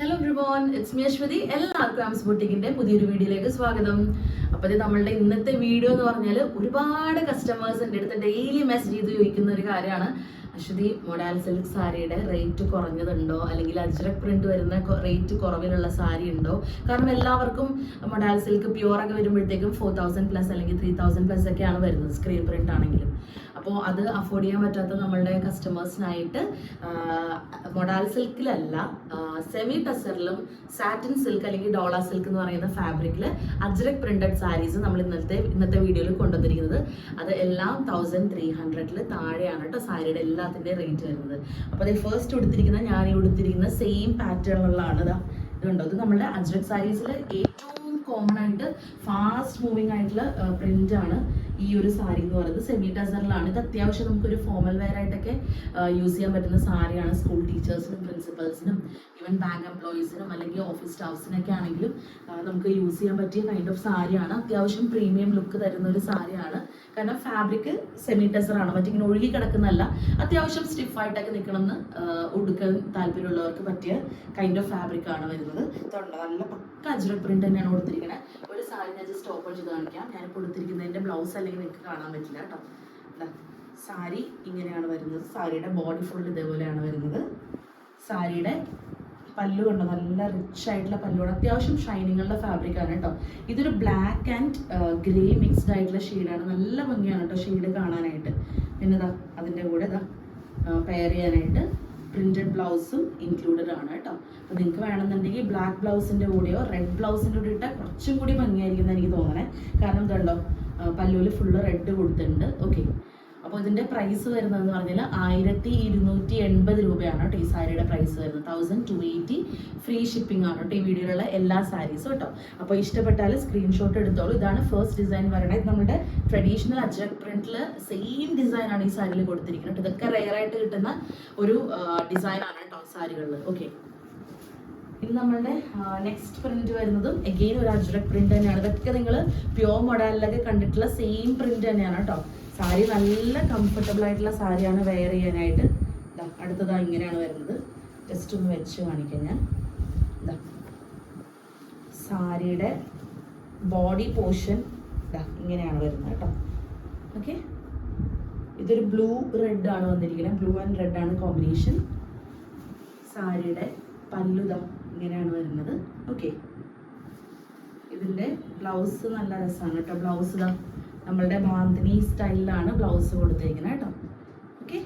Hello everyone it's me Ashwathy എല്ലാവർക്കും ആംസ് ബുട്ടിക്കിന്റെ പുതിയൊരു വീഡിയോയിലേക്ക് സ്വാഗതം. അപ്പോൾ നമ്മളുടെ ഇന്നത്തെ വീഡിയോ എന്ന് പറഞ്ഞാൽ ഒരുപാട് കസ്റ്റമേഴ്സ് എന്റെ അടുത്ത് ഡെയിലി മെസ്സേജ് ചെയ്ത് ചോദിക്കുന്ന ഒരു കാര്യമാണ്. അശ്വതി മൊഡാൽ സിൽക്ക് സാരിയുടെ റേറ്റ് കുറഞ്ഞതുണ്ടോ? അല്ലെങ്കിൽ അജ്രക് പ്രിന്റ് വരുന്ന റേറ്റ് കുറവിലുള്ള സാരി ഉണ്ടോ? കാരണം എല്ലാവർക്കും മൊഡാൽ സിൽക്ക് പ്യുവർ ഒക്കെ വരുമ്പോഴത്തേക്കും ഫോർ തൗസൻഡ് പ്ലസ് അല്ലെങ്കിൽ ത്രീ തൗസൻഡ് പ്ലസ് ഒക്കെയാണ് വരുന്നത് സ്ക്രീൻ പ്രിന്റ് ആണെങ്കിലും. അപ്പോൾ അത് അഫോർഡ് ചെയ്യാൻ പറ്റാത്ത നമ്മളുടെ കസ്റ്റമേഴ്സിനായിട്ട് മൊഡാൽ സിൽക്കിലല്ല സെമി ടസറിലും സാറ്റിൻ സിൽക്ക് അല്ലെങ്കിൽ ഡോള സിൽക്ക് എന്ന് പറയുന്ന ഫാബ്രിക്കിൽ അജ്രക് പ്രിന്റഡ് സാരീസ് നമ്മൾ ഇന്നത്തെ ഇന്നത്തെ വീഡിയോയിൽ കൊണ്ടുവന്നിരിക്കുന്നത്. അത് എല്ലാം തൗസൻഡ് ത്രീ ഹൺഡ്രഡിൽ താഴെയാണ് കേട്ടോ സാരിയുടെ എല്ലാത്തിന്റെ റേറ്റ് വരുന്നത്. അപ്പോൾ അത് ഫസ്റ്റ് ഉടുത്തിരിക്കുന്ന ഞാൻ ഈ ഉടുത്തിരിക്കുന്ന സെയിം പാറ്റേണുള്ളതാണ് ഇതാ ഇതുണ്ടോ? ഇത് നമ്മുടെ അജ്രക് സാരീസിൽ ഏറ്റവും കോമൺ ആയിട്ട് ഫാസ്റ്റ് മൂവിങ് ആയിട്ടുള്ള ആണ്. ഈ ഒരു സാരി എന്ന് പറയുന്നത് സെമി ഡസറിലാണ് ഇത് അത്യാവശ്യം നമുക്ക് ഒരു ഫോമൽ വെയർ ആയിട്ടൊക്കെ യൂസ് ചെയ്യാൻ പറ്റുന്ന സാരിയാണ് സ്കൂൾ ടീച്ചേഴ്സിനും പ്രിൻസിപ്പൽസിനും ഈവൻ ബാങ്ക് എംപ്ലോയീസിനും അല്ലെങ്കിൽ ഓഫീസ് സ്റ്റാഫ്സിനൊക്കെ ആണെങ്കിലും നമുക്ക് യൂസ് ചെയ്യാൻ പറ്റിയ കൈൻഡ് ഓഫ് സാരിയാണ് അത്യാവശ്യം പ്രീമിയം ലുക്ക് തരുന്ന ഒരു സാരിയാണ് കാരണം ഫാബ്രിക് സെമി ടെസറാണ് മറ്റിങ്ങനെ ഒഴുകി കിടക്കുന്നതല്ല. അത്യാവശ്യം സ്റ്റിഫായിട്ടൊക്കെ നിൽക്കണമെന്ന് ഉടുക്കാൻ താല്പര്യമുള്ളവർക്ക് പറ്റിയ കൈൻഡ് ഓഫ് ഫാബ്രിക് ആണ് വരുന്നത്. തൊണ്ട നല്ല പക്ക അജ്രക് പ്രിന്റ് തന്നെയാണ് കൊടുത്തിരിക്കുന്നത് സാരി ഞാൻ ജസ്റ്റ് ഓപ്പൺ ചെയ്ത് കാണിക്കാം. ഞാനിപ്പോൾ കൊടുത്തിരിക്കുന്നതിന്റെ ബ്ലൗസ് അല്ലെങ്കിൽ നിങ്ങൾക്ക് കാണാൻ പറ്റില്ല കേട്ടോ സാരി ഇങ്ങനെയാണ് വരുന്നത്. സാരിയുടെ ബോഡി ഫുൾ ഇതേപോലെയാണ് വരുന്നത്. സാരിയുടെ പല്ലു കണ്ടോ? നല്ല റിച്ച് ആയിട്ടുള്ള പല്ലുകൊണ്ട് അത്യാവശ്യം ഷൈനിങ്ങുള്ള ഫാബ്രിക്കാണ് കേട്ടോ ഇതൊരു ബ്ലാക്ക് ആൻഡ് ഗ്രേ മിക്സ്ഡ് ആയിട്ടുള്ള ഷെയ്ഡാണ് നല്ല ഭംഗിയാണ് കേട്ടോ ഷെയ്ഡ് കാണാനായിട്ട്. പിന്നെ ഇതാ അതിന്റെ കൂടെ ഇതാ പെയർ ചെയ്യാനായിട്ട് പ്രിന്റഡ് ബ്ലൗസും ഇൻക്ലൂഡഡ് ആണ് കേട്ടോ. അപ്പോൾ നിങ്ങൾക്ക് വേണമെന്നുണ്ടെങ്കിൽ ബ്ലാക്ക് ബ്ലൗസിന്റെ കൂടെയോ റെഡ് ബ്ലൗസിന്റെ കൂടെ ഇട്ടാൽ കുറച്ചും കൂടി ഭംഗിയായിരിക്കും എന്ന് എനിക്ക് തോന്നണേ. കാരണം ഇതുണ്ടോ പല്ലുവിൽ ഫുള്ള് റെഡ് കൊടുത്തിട്ടുണ്ട്. ഓക്കെ അപ്പോൾ ഇതിന്റെ പ്രൈസ് വരുന്നതെന്ന് പറഞ്ഞാൽ ആയിരത്തി ഇരുന്നൂറ്റി എൺപത് രൂപയാണ് കേട്ടോ ഈ സാരിയുടെ പ്രൈസ് വരുന്നത്. Thousand two eighty free shipping ആണ് കേട്ടോ ഈ വീഡിയോയിലുള്ള എല്ലാ സാരീസും കേട്ടോ. അപ്പോൾ ഇഷ്ടപ്പെട്ടാൽ സ്ക്രീൻഷോട്ട് എടുത്തോളൂ. ഇതാണ് ഫസ്റ്റ് ഡിസൈൻ ഇത് നമ്മുടെ ട്രഡീഷണൽ അജ്രക് പ്രിന്റിൽ സെയിം ഡിസൈൻ ആണ് ഈ സാരിയിൽ കൊടുത്തിരിക്കുന്നത് ഇതൊക്കെ റെയർ ആയിട്ട് കിട്ടുന്ന ഒരു ഡിസൈൻ ആണ് കേട്ടോ സാരികളിൽ ഓക്കെ ഇത് നമ്മളുടെ നെക്സ്റ്റ് പ്രിന്റ് വരുന്നതും എഗെയിൻ ഒരു അജ്രക് പ്രിന്റ് തന്നെയാണ്. ഇതൊക്കെ നിങ്ങൾ പ്യോർ മോഡലിലൊക്കെ കണ്ടിട്ടുള്ള സെയിം പ്രിന്റ് തന്നെയാണ് കേട്ടോ. സാരി നല്ല കംഫർട്ടബിൾ ആയിട്ടുള്ള സാരിയാണ് വെയർ ചെയ്യാനായിട്ട്. അടുത്തതാ ഇങ്ങനെയാണ് വരുന്നത്. ജസ്റ്റ് ഒന്ന് വെച്ച് കാണിക്കാം ഞാൻ. സാരിയുടെ ബോഡി പോർഷൻ ഇങ്ങനെയാണ് വരുന്നത് കേട്ടോ. ഓക്കെ ഇതൊരു ബ്ലൂ റെഡ് ആണ് വന്നിരിക്കുന്നത്. ബ്ലൂ ആൻഡ് റെഡ് ആണ് കോമ്പിനേഷൻ സാരിയുടെ പല്ലുത ഇങ്ങനെയാണ് വരുന്നത്. ഓക്കെ ഇതിന്റെ ബ്ലൗസ് നല്ല രസമാണ് കേട്ടോ. ബ്ലൗസ് ഇതാ നമ്മളുടെ ബാന്തിനി സ്റ്റൈലിലാണ് ബ്ലൗസ് കൊടുത്തേക്കുന്നത് കേട്ടോ. ഓക്കെ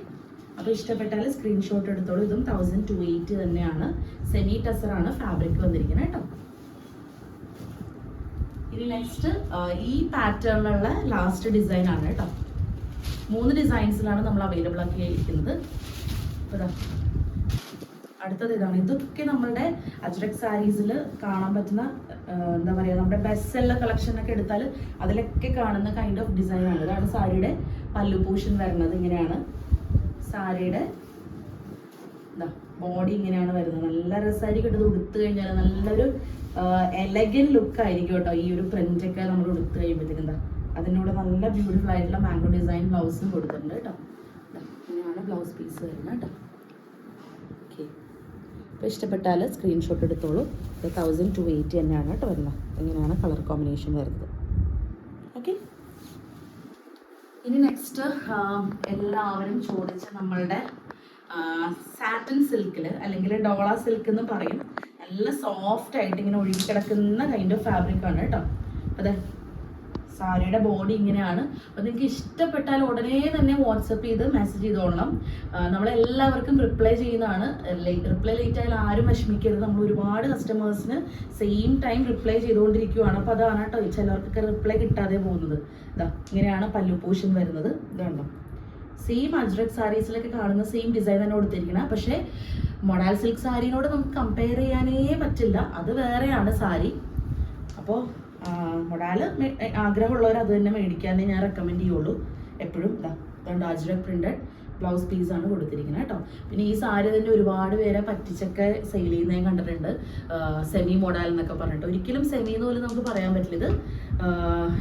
അപ്പോൾ ഇഷ്ടപ്പെട്ടാൽ സ്ക്രീൻഷോട്ട് എടുത്തോളൂ. ഇതും തൗസൻഡ് ടു എയ്റ്റ് തന്നെയാണ്. സെമി ടസറാണ് ഫാബ്രിക് വന്നിരിക്കുന്നത് കേട്ടോ. ഇനി നെക്സ്റ്റ് ഈ പാറ്റേണിലുള്ള ലാസ്റ്റ് ഡിസൈൻ ആണ് കേട്ടോ. മൂന്ന് ഡിസൈൻസിലാണ് നമ്മൾ അവൈലബിൾ ആക്കി ഇരിക്കുന്നത്. ഇതാ അടുത്തത് ഇതാണ്. ഇതൊക്കെ നമ്മളുടെ അജ്രക് സാരീസിൽ കാണാൻ പറ്റുന്ന എന്താ പറയുക നമ്മുടെ ബെസ്റ്റ് കളക്ഷനൊക്കെ എടുത്താൽ അതിലൊക്കെ കാണുന്ന കൈൻഡ് ഓഫ് ഡിസൈൻ ആണ്. ഇതാണ് സാരിയുടെ പല്ലു പൂഷൻ വരുന്നത് ഇങ്ങനെയാണ്. സാരിയുടെ എന്താ ബോഡി ഇങ്ങനെയാണ് വരുന്നത്. നല്ല രസമായിരിക്കും ഇത് ഉടുത്തു കഴിഞ്ഞാൽ നല്ലൊരു എലഗൻ ലുക്ക് ആയിരിക്കും കേട്ടോ ഈ ഒരു പ്രിന്റ് ഒക്കെ നമ്മൾ ഉടുത്തു കഴിയുമ്പോഴത്തേക്കും എന്താ അതിന്റെ കൂടെ നല്ല ബ്യൂട്ടിഫുൾ ആയിട്ടുള്ള മാംഗോ ഡിസൈൻ ബ്ലൗസും കൊടുത്തിട്ടുണ്ട് കേട്ടോ. ഇങ്ങനെയാണ് ബ്ലൗസ് പീസ് വരുന്നത് കേട്ടോ. ഓക്കെ അപ്പോൾ ഇഷ്ടപ്പെട്ടാൽ സ്ക്രീൻഷോട്ട് എടുത്തോളൂ. ഇത് തൗസൻഡ് ടു എയ്റ്റി തന്നെയാണ് കേട്ടോ വരുന്നത്. ഇങ്ങനെയാണ് കളർ കോമ്പിനേഷൻ വരുന്നത്. ഓക്കെ ഇനി നെക്സ്റ്റ് എല്ലാവരും ചോദിച്ച നമ്മളുടെ സാറ്റൻ സിൽക്കിൽ അല്ലെങ്കിൽ ഡോള സിൽക്ക് എന്ന് പറയും. നല്ല സോഫ്റ്റ് ആയിട്ട് ഇങ്ങനെ ഒഴുകി കിടക്കുന്ന കൈൻഡ് ഓഫ് ഫാബ്രിക് ആണ് കേട്ടോ. അതെ സാരിയുടെ ബോഡി ഇങ്ങനെയാണ്. അപ്പോൾ നിങ്ങൾക്ക് ഇഷ്ടപ്പെട്ടാൽ ഉടനെ തന്നെ വാട്സപ്പ് ചെയ്ത് മെസ്സേജ് ചെയ്തോളണം. നമ്മളെല്ലാവർക്കും റിപ്ലൈ ചെയ്യുന്നതാണ്. റിപ്ലൈ ലേറ്റ് ആയാൽ ആരും വിഷമിക്കരുത്. നമ്മൾ ഒരുപാട് കസ്റ്റമേഴ്സിന് സെയിം ടൈം റിപ്ലൈ ചെയ്തുകൊണ്ടിരിക്കുവാണ്. അപ്പോൾ അതാണ് കേട്ടോ ചിലർക്കൊക്കെ റിപ്ലൈ കിട്ടാതെ പോകുന്നത്. ഇതാ ഇങ്ങനെയാണ് പല്ലു പോഷൻ വരുന്നത്. ഇതുണ്ടോ സെയിം അജ്രക് സാരീസിലൊക്കെ കാണുന്ന സെയിം ഡിസൈൻ തന്നെ കൊടുത്തിരിക്കണം. പക്ഷേ മൊഡാൽ സിൽക്ക് സാരിനോട് നമുക്ക് കമ്പയർ ചെയ്യാനേ പറ്റില്ല. അത് വേറെയാണ് സാരി. അപ്പോൾ മൊഡാൽ ആഗ്രഹമുള്ളവർ അത് തന്നെ മേടിക്കാനേ ഞാൻ റെക്കമെൻഡ് ചെയ്യുള്ളൂ. എപ്പോഴും ഇതാ അതുകൊണ്ട് അജ്രക് പ്രിന്റഡ് ബ്ലൗസ് ആണ് കൊടുത്തിരിക്കുന്നത് കേട്ടോ. പിന്നെ ഈ സാരി തന്നെ ഒരുപാട് പേരെ പറ്റിച്ചൊക്കെ സെയിൽ ചെയ്യുന്നതും കണ്ടിട്ടുണ്ട്. സെമി മോഡൽ എന്നൊക്കെ പറഞ്ഞിട്ട്. ഒരിക്കലും സെമി എന്ന് പോലും നമുക്ക് പറയാൻ പറ്റില്ല ഇത്.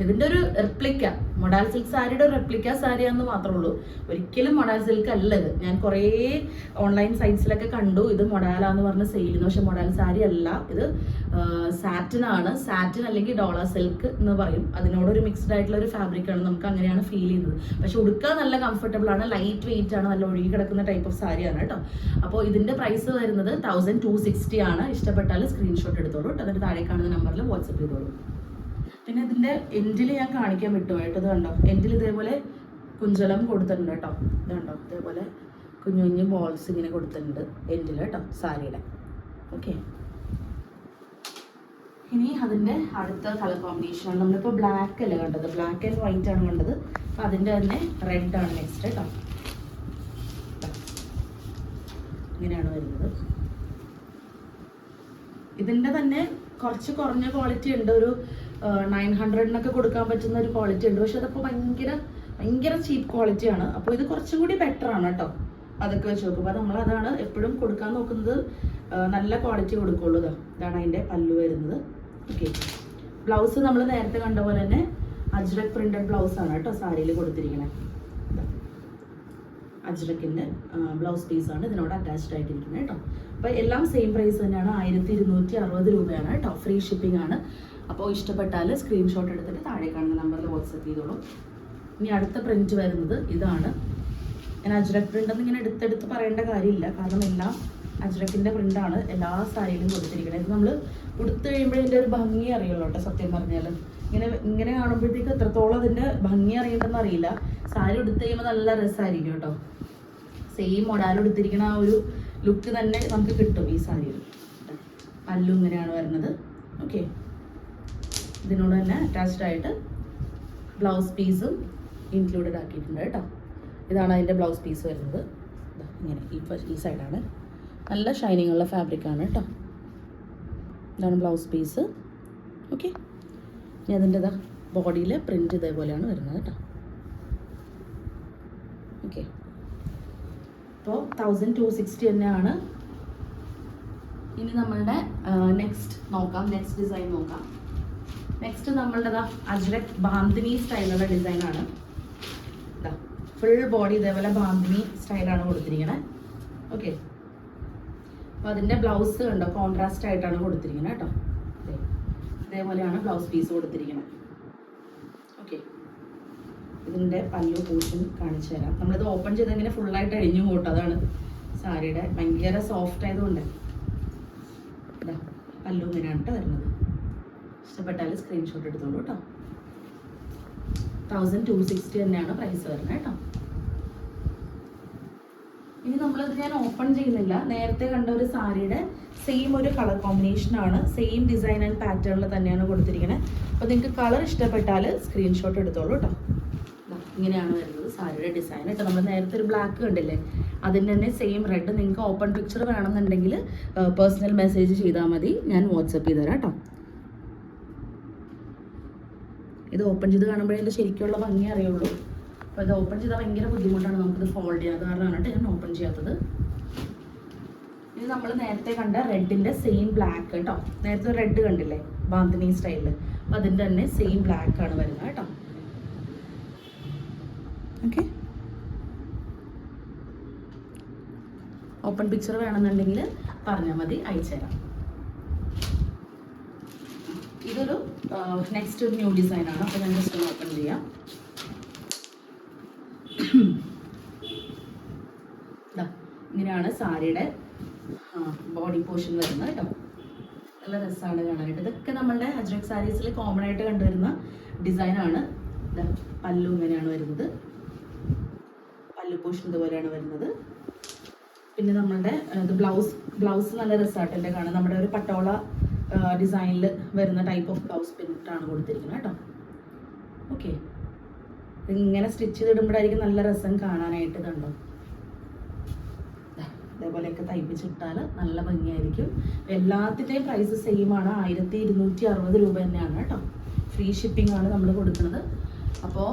ഇതിന്റെ ഒരു റെപ്ലിക്ക മൊഡാൽ സിൽക്ക് സാരിയുടെ റെപ്ലിക്ക സാരിയാണെന്ന് മാത്രമേ ഉള്ളൂ. ഒരിക്കലും മൊഡാൽ സിൽക്ക് അല്ല ഇത് ഞാൻ കുറേ ഓൺലൈൻ സൈറ്റ്സിലൊക്കെ കണ്ടു. ഇത് മൊഡാലാന്ന് പറഞ്ഞ് സെയിൽ പക്ഷെ മൊഡാൽ സാരി അല്ല. ഇത് സാറ്റിൻ ആണ്. സാറ്റിൻ അല്ലെങ്കിൽ ഡോളർ സിൽക്ക് എന്ന് പറയും. അതിനോടൊരു മിക്സ്ഡ് ആയിട്ടുള്ള ഒരു ഫാബ്രിക് ആണ്. നമുക്ക് അങ്ങനെയാണ് ഫീൽ ചെയ്യുന്നത്. പക്ഷെ ഉടുക്കാൻ നല്ല കംഫർട്ടബിൾ ആണ്. ലൈറ്റ് വെയിറ്റ് ആണ്. നല്ല ഒഴുകി കിടക്കുന്ന ടൈപ്പ് ഓഫ് സാരിയാണ് കേട്ടോ. അപ്പോൾ ഇതിന്റെ പ്രൈസ് വരുന്നത് തൗസൻഡ് ടു സിക്സ്റ്റി ആണ്. ഇഷ്ടപ്പെട്ടാൽ സ്ക്രീൻഷോട്ട് എടുത്തോളൂ എന്നിട്ട് താഴെ കാണുന്ന നമ്പറിൽ വാട്സപ്പ് ചെയ്തോളൂ. പിന്നെ ഇതിന്റെ എൻഡിൽ ഞാൻ കാണിക്കാൻ വിട്ടുപോയിട്ട് ഇത് കണ്ടോ? എൻഡിൽ ഇതേപോലെ കുഞ്ചലം കൊടുത്തിട്ടുണ്ട് കേട്ടോ. ഇത് കണ്ടോ? ഇതേപോലെ കുഞ്ഞു കുഞ്ഞു ബോൾസ് ഇങ്ങനെ കൊടുത്തിട്ടുണ്ട് എൻഡിൽ കേട്ടോ സാരിയുടെ. ഓക്കെ ഇനി അതിന്റെ അടുത്ത കളർ കോമ്പിനേഷൻ ആണ്. നമ്മളിപ്പോൾ ബ്ലാക്ക് അല്ലേ കണ്ടത്? ബ്ലാക്ക് ആൻഡ് വൈറ്റ് ആണ് കണ്ടത്. അപ്പോൾ അതിന്റെ തന്നെ റെഡ് ആണ് നെക്സ്റ്റ് കേട്ടോ. ഇങ്ങനെയാണ് വരുന്നത്. ഇതിന്റെ തന്നെ കുറച്ച് കുറഞ്ഞ ക്വാളിറ്റി ഉണ്ട്. ഒരു നയൻ ഹൺഡ്രഡിനൊക്കെ കൊടുക്കാൻ പറ്റുന്ന ഒരു ക്വാളിറ്റി ഉണ്ട്. പക്ഷെ അതപ്പോൾ ഭയങ്കര ഭയങ്കര ചീപ്പ് ക്വാളിറ്റിയാണ് അപ്പോൾ ഇത് കുറച്ചും കൂടി ബെറ്റർ ആണ് കേട്ടോ അതൊക്കെ വെച്ച് നോക്കുമ്പോൾ നമ്മൾ അതാണ് എപ്പോഴും കൊടുക്കാൻ നോക്കുന്നത് നല്ല ക്വാളിറ്റി കൊടുക്കുള്ളൂ ഇതാ ഇതാണ് അതിന്റെ പല്ലു വരുന്നത്. ഓക്കെ ബ്ലൗസ് നമ്മൾ നേരത്തെ കണ്ട പോലെ തന്നെ അജ്രക് ബ്ലൗസ് ആണ് കേട്ടോ സാരിയിൽ കൊടുത്തിരിക്കുന്നത് അജ്രക്കിന്റെ ബ്ലൗസ് പീസ് ആണ് ഇതിനോട് അറ്റാച്ച്ഡ് ആയിട്ടിരിക്കുന്നത് കേട്ടോ അപ്പോൾ എല്ലാം സെയിം പ്രൈസ് തന്നെയാണ്. ആയിരത്തി ഇരുന്നൂറ്റി അറുപത് രൂപയാണ് കേട്ടോ ഫ്രീ ഷിപ്പിംഗ് ആണ്. അപ്പോൾ ഇഷ്ടപ്പെട്ടാൽ സ്ക്രീൻഷോട്ട് എടുത്തിട്ട് താഴെ കാണുന്ന നമ്പറിൽ വാട്സപ്പ് ചെയ്തോളൂ. ഇനി അടുത്ത പ്രിന്റ് വരുന്നത് ഇതാണ്. ഞാൻ അജ്രക് പ്രിന്റ് ഇങ്ങനെ എടുത്തെടുത്ത് പറയേണ്ട കാര്യമില്ല. കാരണം എല്ലാം അജ്രക്കിന്റെ പ്രിന്റാണ് എല്ലാ സാരിയിലും കൊടുത്തിരിക്കുന്നത്. ഇത് നമ്മൾ ഉടുത്ത് കഴിയുമ്പോൾ ഇതിന്റെ ഒരു ഭംഗി അറിയുള്ളൂ കേട്ടോ സത്യം പറഞ്ഞാൽ ഇങ്ങനെ ഇങ്ങനെ കാണുമ്പോഴത്തേക്ക് എത്രത്തോളം അതിന്റെ ഭംഗി അറിയണ്ടെന്ന് അറിയില്ല. സാരി ഉടുത്ത് കഴിയുമ്പോൾ നല്ല രസമായിരിക്കും കേട്ടോ. സെയിം മൊഡാൽ എടുത്തിരിക്കുന്ന ആ ഒരു ലുക്ക് തന്നെ നമുക്ക് കിട്ടും ഈ സാരിയിൽ. പല്ലു ഇങ്ങനെയാണ് വരുന്നത്. ഓക്കെ ഇതിനോട് തന്നെ അറ്റാച്ച്ഡ് ആയിട്ട് ബ്ലൗസ് പീസും ഇൻക്ലൂഡഡ് ആക്കിയിട്ടുണ്ട് കേട്ടോ. ഇതാണ് അതിന്റെ ബ്ലൗസ് പീസ് വരുന്നത്. ഇങ്ങനെ ഈ ഈ സൈഡാണ് നല്ല ഷൈനിങ് ഉള്ള ഫാബ്രിക്കാണ് കേട്ടോ. ഇതാണ് ബ്ലൗസ് പീസ് ഓക്കെ ഇനി അതിന്റെ ഇതാ ബോഡിയിൽ പ്രിന്റ് ഇതേപോലെയാണ് വരുന്നത് കേട്ടോ. ഓക്കെ അപ്പോൾ തൗസൻഡ് ടു സിക്സ്റ്റി തന്നെയാണ്. ഇനി നമ്മളുടെ നെക്സ്റ്റ് നോക്കാം. നെക്സ്റ്റ് ഡിസൈൻ നോക്കാം. നെക്സ്റ്റ് നമ്മളുടെ അജ്രക് ബാന്തിനി സ്റ്റൈലുള്ള ഡിസൈനാണ് ഫുൾ ബോഡി ഇതേപോലെ ബാന്തിനി സ്റ്റൈലാണ് കൊടുത്തിരിക്കുന്നത് ഓക്കെ അപ്പൊ അതിന്റെ ബ്ലൗസ് കണ്ടോ? കോൺട്രാസ്റ്റ് ആയിട്ടാണ് കൊടുത്തിരിക്കുന്നത് കേട്ടോ. ഇതേപോലെയാണ് ബ്ലൗസ് പീസ് കൊടുത്തിരിക്കുന്നത് ഓക്കെ ഇതിന്റെ പല്ലു പോർഷൻ കാണിച്ചു തരാം. നമ്മളിത് ഓപ്പൺ ചെയ്ത് ഇങ്ങനെ ഫുള്ളായിട്ട് അഴിഞ്ഞു പോട്ടോ അതാണ് സാരിയുടെ ഭയങ്കര സോഫ്റ്റ് ആയതുകൊണ്ട്. പല്ലു ഇങ്ങനെയാണ് കേട്ടോ വരുന്നത്. ഇഷ്ടപ്പെട്ടാൽ സ്ക്രീൻഷോട്ട് എടുത്തോളൂ കേട്ടോ തൗസൻഡ് ടു സിക്സ്റ്റി തന്നെയാണ് പ്രൈസ് വരുന്നത് കേട്ടോ ഇനി നമ്മളത് ഞാൻ ഓപ്പൺ ചെയ്യുന്നില്ല. നേരത്തെ കണ്ട ഒരു സാരിയുടെ സെയിം ഒരു കളർ കോമ്പിനേഷൻ ആണ്. സെയിം ഡിസൈൻ ആൻഡ് പാറ്റേണിൽ തന്നെയാണ് കൊടുത്തിരിക്കുന്നത് അപ്പോൾ നിങ്ങൾക്ക് കളർ ഇഷ്ടപ്പെട്ടാൽ സ്ക്രീൻഷോട്ട് എടുത്തോളൂ കേട്ടോ ഇങ്ങനെയാണ് വരുന്നത് സാരിയുടെ ഡിസൈൻ കേട്ടോ നമ്മൾ നേരത്തെ ഒരു ബ്ലാക്ക് കണ്ടില്ലേ? അതിന്റെ തന്നെ സെയിം റെഡ് നിങ്ങൾക്ക് ഓപ്പൺ പിക്ചർ വേണമെന്നുണ്ടെങ്കിൽ പേഴ്സണൽ മെസ്സേജ് ചെയ്താൽ മതി. ഞാൻ വാട്സപ്പ് ചെയ്ത് തരാം കേട്ടോ ഇത് ഓപ്പൺ ചെയ്ത് കാണുമ്പോഴേ എന്റെ ശരിക്കുള്ള ഭംഗി അറിയുള്ളൂ. അപ്പോൾ ഇത് ഓപ്പൺ ചെയ്താൽ ഭയങ്കര ബുദ്ധിമുട്ടാണ് നമുക്കിത് ഫോൾഡ് ചെയ്യാത്ത കാരണമാണ് ഞാൻ ഓപ്പൺ ചെയ്യാത്തത്. ഇത് നമ്മൾ നേരത്തെ കണ്ട റെഡിന്റെ സെയിം ബ്ലാക്ക് കേട്ടോ. നേരത്തെ റെഡ് കണ്ടില്ലേ? ബാന്തിനി സ്റ്റൈലിൽ അപ്പോൾ അതിന്റെ തന്നെ സെയിം ബ്ലാക്ക് ആണ് വരുന്നത് കേട്ടോ. ഓക്കെ ഓപ്പൺ പിക്ചർ വേണമെന്നുണ്ടെങ്കിൽ പറഞ്ഞാൽ മതി അയച്ചു തരാം ഇതൊരു നെക്സ്റ്റ് ഒരു ന്യൂ ഡിസൈൻ ആണ്. അപ്പോൾ ഞാൻ ജസ്റ്റ് ഓപ്പൺ ചെയ്യാം. ഇങ്ങനെയാണ് സാരിയുടെ ബോഡി പോർഷൻ വരുന്നത് കേട്ടോ. നല്ല രസമാണ് കാണാനായിട്ട്. ഇതൊക്കെ നമ്മളുടെ അജ്രക് സാരീസിൽ കോമൺ ആയിട്ട് കണ്ടുവരുന്ന ഡിസൈനാണ് പല്ലു ഇങ്ങനെയാണ് വരുന്നത്. പല്ലു പോർഷൻ ഇതുപോലെയാണ് വരുന്നത്. പിന്നെ നമ്മളുടെ ബ്ലൗസ് ബ്ലൗസ് നല്ല രസമായിട്ടല്ലേ കാണാം നമ്മുടെ ഒരു പട്ടോള ഡിസൈനിൽ വരുന്ന ടൈപ്പ് ഓഫ് ബ്ലൗസ് പിന്നിട്ടാണ് കൊടുത്തിരിക്കുന്നത് കേട്ടോ. ഓക്കെ ഇങ്ങനെ സ്റ്റിച്ച് ചെയ്ത് ചെയ്തിടുമ്പോഴായിരിക്കും നല്ല രസം കാണാനായിട്ട് കണ്ടോ? ഇതേപോലെയൊക്കെ തയ്പ്പിച്ചിട്ടാൽ നല്ല ഭംഗിയായിരിക്കും. എല്ലാത്തിന്റെയും പ്രൈസ് സെയിം ആണ്. ആയിരത്തി ഇരുന്നൂറ്റി അറുപത് രൂപ തന്നെയാണ് കേട്ടോ. ഫ്രീ ഷിപ്പിംഗ് ആണ് നമ്മൾ കൊടുക്കുന്നത്. അപ്പോൾ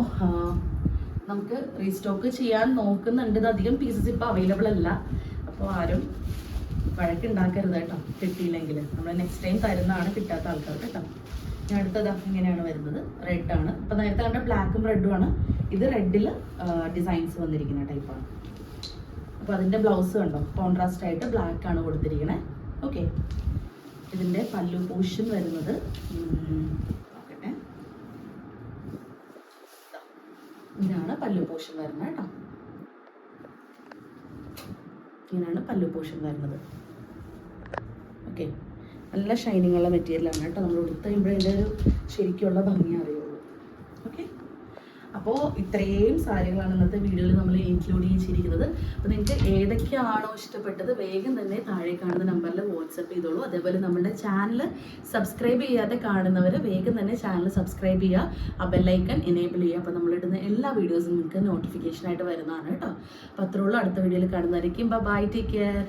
നമുക്ക് റീസ്റ്റോക്ക് ചെയ്യാൻ നോക്കുന്നുണ്ട്. അധികം പീസസ് ഇപ്പോൾ അവൈലബിൾ അല്ല. അപ്പോൾ ആരും വഴക്കുണ്ടാക്കരുത് കേട്ടോ. കിട്ടിയില്ലെങ്കിൽ നമ്മൾ നെക്സ്റ്റ് ടൈം തരുന്നതാണ് കിട്ടാത്ത ആൾക്കാർ കേട്ടോ. ഞാൻ അടുത്തത് ഇങ്ങനെയാണ് വരുന്നത്. റെഡ് ആണ്. ഇപ്പം നേരത്തെ കണ്ട ബ്ലാക്കും റെഡും ആണ്. ഇത് റെഡിൽ ഡിസൈൻസ് വന്നിരിക്കുന്ന ടൈപ്പാണ് അപ്പോൾ അതിന്റെ ബ്ലൗസ് കണ്ടോ? കോൺട്രാസ്റ്റ് ആയിട്ട് ബ്ലാക്ക് ആണ് കൊടുത്തിരിക്കണേ. ഓക്കെ ഇതിന്റെ പല്ലു പോഷൻ വരുന്നത് ഇതാണ് പല്ലു പോഷൻ വരുന്നത് കേട്ടോ. ഇങ്ങനെയാണ് പല്ലു പോഷൻ വരുന്നത്. ഓക്കെ. നല്ല ഷൈനിങ് ഉള്ള മെറ്റീരിയലാണ് കേട്ടോ. നമ്മൾ ഉടുത്ത് കഴിയുമ്പോഴേ ഇതിന്റെ ഒരു ശരിക്കുള്ള ഭംഗി അറിയുള്ളൂ. ഓക്കെ? അപ്പോൾ ഇത്രയും സാരികളാണ് ഇന്നത്തെ വീഡിയോയിൽ നമ്മൾ ഇൻക്ലൂഡ് ചെയ്തിരിക്കുന്നത്. അപ്പോൾ നിങ്ങൾക്ക് ഏതൊക്കെയാണോ ഇഷ്ടപ്പെട്ടത് വേഗം തന്നെ താഴെ കാണുന്ന നമ്പറിൽ വാട്സപ്പ് ചെയ്തോളൂ. അതേപോലെ നമ്മുടെ ചാനൽ സബ്സ്ക്രൈബ് ചെയ്യാതെ കാണുന്നവർ വേഗം തന്നെ ചാനൽ സബ്സ്ക്രൈബ് ചെയ്യുക. ആ ബെല്ലൈക്കൺ എനേബിൾ ചെയ്യുക. അപ്പോൾ നമ്മളിടുന്ന എല്ലാ വീഡിയോസും നിങ്ങൾക്ക് നോട്ടിഫിക്കേഷനായിട്ട് വരുന്നതാണ് കേട്ടോ. അപ്പോൾ അത്രയുള്ളൂ അടുത്ത വീഡിയോയിൽ കാണുന്നതായിരിക്കും. Bye take care